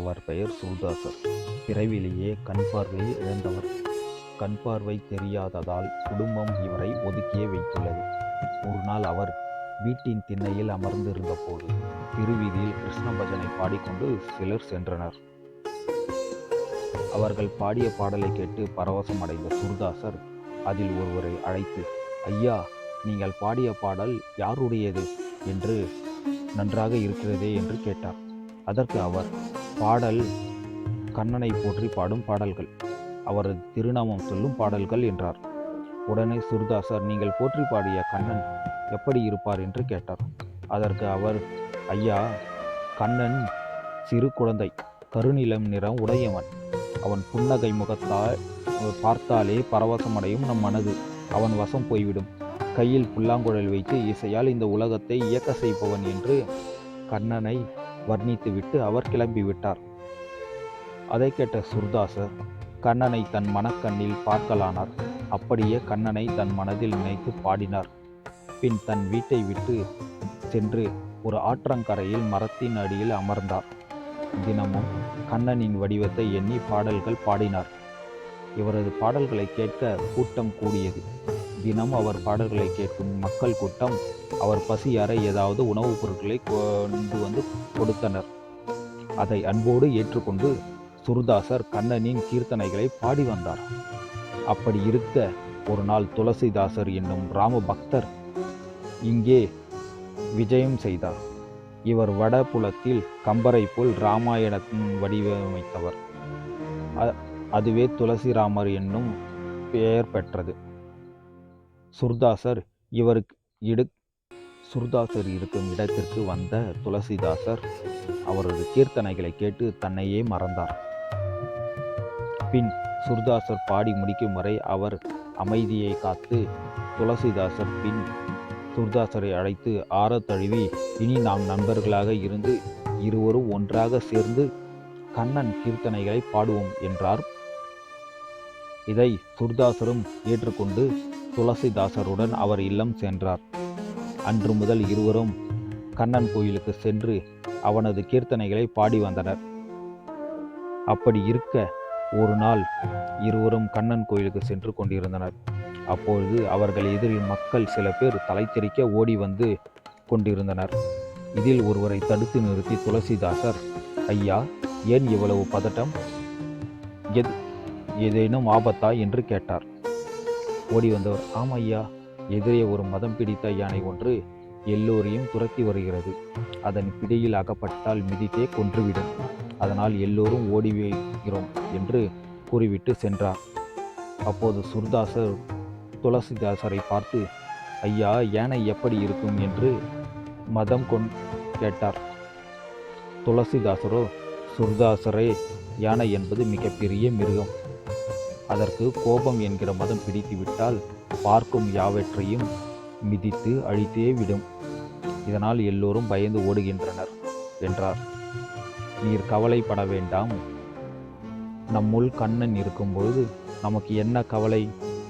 அவர் பெயர் சூர்தாசர் பிறவிலேயே கண் பார்வை இழந்தவர். கண் பார்வை தெரியாததால் குடும்பம் இவரை ஒதுக்கியே வைத்துள்ளது. ஒரு நாள் அவர் வீட்டின் திண்ணையில் அமர்ந்திருந்த போது திருவீதியில் கிருஷ்ண பஜனை பாடிக்கொண்டு சிலர் சென்றனர். அவர்கள் பாடிய பாடலை கேட்டு பரவசம் அடைந்த சுருதாசர் அதில் ஒருவரை அழைத்து ஐயா நீங்கள் பாடிய பாடல் யாருடையது என்று நன்றாக இருக்கிறதே என்று கேட்டார். அதற்கு அவர் பாடல் கண்ணனை போற்றி பாடும் பாடல்கள். அவரது திருநாமம் சொல்லும் பாடல்கள் என்றார். உடனே சுர்தாசர் நீங்கள் போற்றி பாடிய கண்ணன் எப்படி இருப்பார்? என்று கேட்டார். அதற்கு அவர் ஐயா கண்ணன் சிறு குழந்தை கருநிலம் நிறம் உடையவன். அவன் புன்னகை முகத்தால் பார்த்தாலே பரவசமடையும் நம் மனது. அவன் வசம் போய்விடும். கையில் புல்லாங்குழல் வைத்து இசையால் இந்த உலகத்தை இயக்க செய்பவன் என்று கண்ணனை வர்ணித்துவிட்டு அவர் கிளம்பிவிட்டார். அதை கேட்ட சுர்தாசர் கண்ணனை தன் மனக்கண்ணில் பார்க்கலானார். அப்படியே கண்ணனை தன் மனதில் நினைத்து பாடினார். பின் தன் வீட்டை விட்டு சென்று ஒரு ஆற்றங்கரையில் மரத்தின் அடியில் அமர்ந்தார். தினமும் கண்ணனின் வடிவத்தை எண்ணி பாடல்கள் பாடினார். இவரது பாடல்களை கேட்க கூட்டம் கூடியது. தினம் அவர் பாடல்களை கேட்கும் மக்கள் கூட்டம் அவர் பசியார ஏதாவது உணவுப் பொருட்களை கொண்டு வந்து கொடுத்தனர். அதை அன்போடு ஏற்றுக்கொண்டு சுருதாசர் கண்ணனின் கீர்த்தனைகளை பாடி வந்தார். அப்படி இருக்க ஒரு நாள் துளசிதாசர் என்னும் ராம பக்தர் இங்கே விஜயம் செய்தார். இவர் வடபுலத்தில் கம்பரை போல் ராமாயணத்தின் வடிவமைத்தவர். அதுவே துளசிராமர் என்னும் பெயர் பெற்றது. சுர்தாசர் இவருக்கு இடு சுர்தாசர் இருக்கும் இடத்திற்கு வந்த துளசிதாசர் அவரது கீர்த்தனைகளை கேட்டு தன்னையே மறந்தார். பின் சுர்தாசர் பாடி முடிக்கும் வரை அவர் அமைதியை காத்து துளசிதாசர் பின் சுர்தாசரை அழைத்து ஆறத் தழுவி இனி நாம் நண்பர்களாக இருந்து இருவரும் ஒன்றாக சேர்ந்து கண்ணன் கீர்த்தனைகளை பாடுவோம் என்றார். இதை சுர்தாசரும் ஏற்றுக்கொண்டு துளசிதாசருடன் அவர் இல்லம் சென்றார். அன்று முதல் இருவரும் கண்ணன் கோயிலுக்கு சென்று அவனது கீர்த்தனைகளை பாடி வந்தனர். அப்படி இருக்க ஒரு நாள் இருவரும் கண்ணன் கோயிலுக்கு சென்று கொண்டிருந்தனர். அப்பொழுது அவர்கள் எதிரில் மக்கள் சில பேர் தலைத்தெறிக்க ஓடி வந்து கொண்டிருந்தனர். இதில் ஒருவரை தடுத்து நிறுத்தி துளசிதாசர் ஐயா ஏன் இவ்வளவு பதட்டம்? எது ஏதேனும் ஆபத்தா? என்று கேட்டார். ஓடி வந்தவர். ஆம் ஐயா எதிரே ஒரு மதம் பிடித்த யானை ஒன்று எல்லோரையும் துரத்தி வருகிறது. அதன் பிடியில் அகப்பட்டால் மிதித்தே கொன்றுவிடும். அதனால் எல்லோரும் ஓடி வைக்கிறோம் என்று கூறிவிட்டு சென்றார். அப்போது சுர்தாசர் துளசிதாசரை பார்த்து ஐயா யானை எப்படி இருக்கும்? என்று மதம் கொண் கேட்டார். துளசிதாசரோ சுர்தாசரே யானை என்பது மிகப்பெரிய மிருகம். அதற்கு கோபம் என்கிற மதம் பிடித்துவிட்டால் பார்க்கும் யாவற்றையும் மிதித்து அழித்தே விடும். இதனால் எல்லோரும் பயந்து ஓடுகின்றனர் என்றார். நீர் கவலைப்பட வேண்டாம். நம்முள் கண்ணன் இருக்கும்பொழுது நமக்கு என்ன கவலை?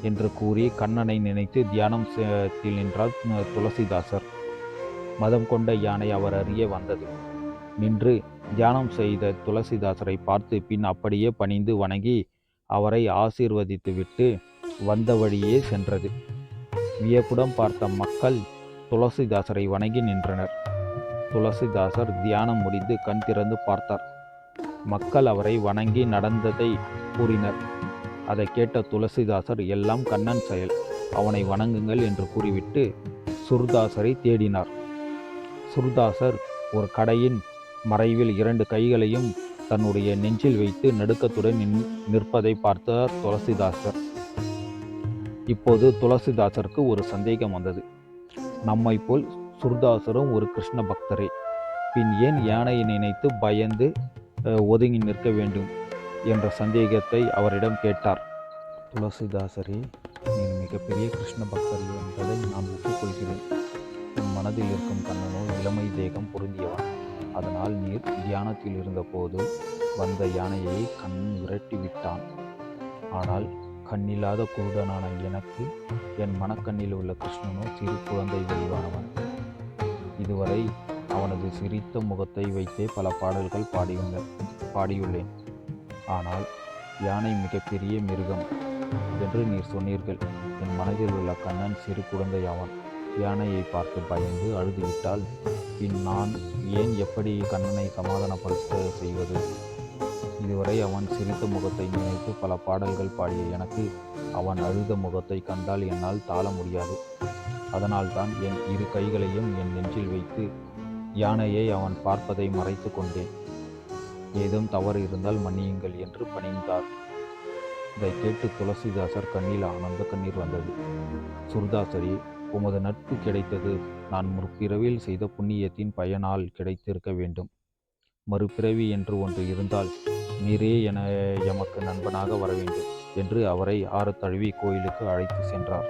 என்று கூறி கண்ணனை நினைத்து தியானம் செய்யத்தில் நின்றார் துளசிதாசர். மதம் கொண்ட யானை அவர் அருகே வந்தது. நின்று தியானம் செய்த துளசிதாசரை பார்த்து பின் அப்படியே பணிந்து வணங்கி அவரை ஆசீர்வதித்துவிட்டு வந்த வழியே சென்றது. வியப்புடன் பார்த்த மக்கள் துளசிதாசரை வணங்கி நின்றனர். துளசிதாசர் தியானம் முடிந்து கண் திறந்து பார்த்தார். மக்கள் அவரை வணங்கி நடந்ததை கூறினர். அதை கேட்ட துளசிதாசர் எல்லாம் கண்ணன் செயல். அவனை வணங்குங்கள் என்று கூறிவிட்டு சுர்தாசரை தேடினார். சுர்தாசர் ஒரு கடையின் மறைவில் இரண்டு கைகளையும் தன்னுடைய நெஞ்சில் வைத்து நடுக்கத்துடன் நின்- நிற்பதை பார்த்தார் துளசிதாசர். இப்போது துளசிதாசருக்கு ஒரு சந்தேகம் வந்தது. நம்மை போல் சுர்தாசரும் ஒரு கிருஷ்ண பக்தரே. பின் ஏன் யானையை நினைத்து பயந்து ஒதுங்கி நிற்க வேண்டும்? என்ற சந்தேகத்தை அவரிடம் கேட்டார். துளசிதாசரே நீ மிகப்பெரிய கிருஷ்ண பக்தர் என்பதை நான் ஒப்புக்கொள்கிறேன். உன் மனதில் இருக்கும் கண்ணனோ இளமை தேகம் பொருந்தியவன் அதனால் நீர் தியானத்தில் இருந்தபோது வந்த யானையை கண் விரட்டி விட்டான். ஆனால் கண்ணில்லாத குருடனான எனக்கு என் மனக்கண்ணில் உள்ள கிருஷ்ணனோ சிறு குழந்தை வடிவானவன். இதுவரை அவனது சிரித்த முகத்தை வைத்தே பல பாடல்கள் பாடியுள்ள பாடியுள்ளேன். ஆனால் யானை மிகப்பெரிய மிருகம் என்று நீர் சொன்னீர்கள். என் மனதில் உள்ள கண்ணன் சிறு குழந்தை அவன் யானையை பார்த்து பயந்து அழுதுவிட்டால் பின் நான் ஏன் எப்படி கண்ணனை சமாதானப்படுத்த செய்வது? இதுவரை அவன் சிரித்த முகத்தை நினைத்து பல பாடல்கள் பாடிய எனக்கு அவன் அழுத முகத்தை கண்டால் என்னால் தாழ முடியாது. அதனால்தான் என் இரு கைகளையும் என் நெஞ்சில் வைத்து யானையை அவன் பார்ப்பதை மறைத்து கொண்டேன். ஏதும் தவறு இருந்தால் மன்னியுங்கள் என்று பணிந்தார். இதை கேட்டு துளசிதாசர் கண்ணில் ஆனந்த கண்ணீர் வந்தது. சுர்தாசரி உமது நட்பு கிடைத்தது. நான் முற்பிறவில் செய்த புண்ணியத்தின் பயனால் கிடைத்திருக்க வேண்டும். மறுபிறவி என்று ஒன்று இருந்தால் நீரே என எமக்கு நண்பனாக வர வேண்டும் என்று அவரை ஆறு தழுவி கோயிலுக்கு அழைத்து சென்றார்.